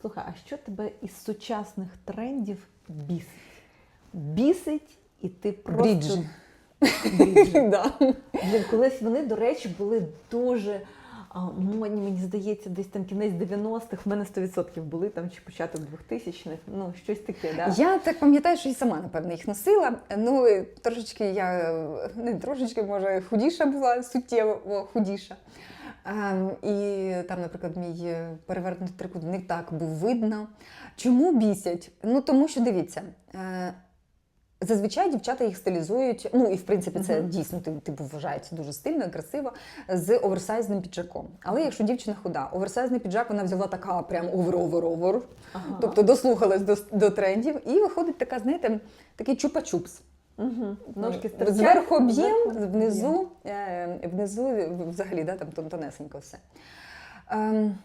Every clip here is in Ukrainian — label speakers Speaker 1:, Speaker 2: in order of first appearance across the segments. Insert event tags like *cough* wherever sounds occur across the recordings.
Speaker 1: Слухай, а що тебе із сучасних трендів бісить? Бісить, і ти просто
Speaker 2: Бріджі.
Speaker 1: Бріджі. *laughs*
Speaker 2: Да.
Speaker 1: Колись вони, до речі, були дуже а, модні, мені здається, десь там кінець 90-х. В мене 100% були там чи початок 2000-х, ну щось таке, да?
Speaker 2: Я так пам'ятаю, що і сама, напевно, їх носила. Ну, трошечки я не трошечки, може, худіша була, суттєво худіша. І там, наприклад, мій перевернутий трикутник так був видно. Чому бісять? Ну, тому що дивіться. Е, Зазвичай дівчата їх стилізують, ну і в принципі це
Speaker 1: Мгм.
Speaker 2: дійсно типу вважається дуже стильно і красиво з оверсайзним піджаком. Але якщо дівчина худа, оверсайзний піджак вона взяла така прям овер-овер-овер,
Speaker 1: Ага.
Speaker 2: Тобто дослухалась до, до трендів, і виходить така, знаєте, такий чупа-чупс.
Speaker 1: Угу. Ножки стирчать,
Speaker 2: Зверху об'єм, внизу, е, внизу взагалі да, там тон- тонесенько все. Ем,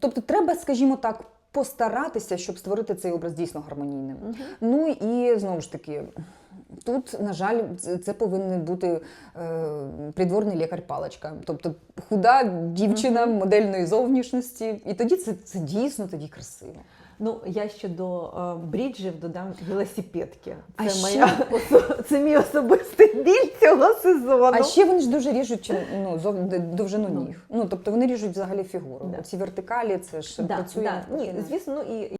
Speaker 2: тобто треба, скажімо так, постаратися, щоб створити цей образ дійсно гармонійним.
Speaker 1: Угу.
Speaker 2: Ну і знову ж таки. Тут, на жаль, це- повинен бути е, придворний лікар-паличка. Тобто худа дівчина модельної зовнішності. І тоді це, це дійсно тоді красиво.
Speaker 1: Ну, я ще до е, бріджів додам велосипедки. Це,
Speaker 2: А
Speaker 1: моя, осо- це мій особистий біль цього сезону.
Speaker 2: А ще вони ж дуже ріжуть ну, зов- довжину
Speaker 1: Ну.
Speaker 2: ніг. Ну, тобто вони ріжуть взагалі фігуру.
Speaker 1: Да.
Speaker 2: Ці вертикалі, це ж
Speaker 1: да,
Speaker 2: працює.
Speaker 1: да. Ні, звісно, ну і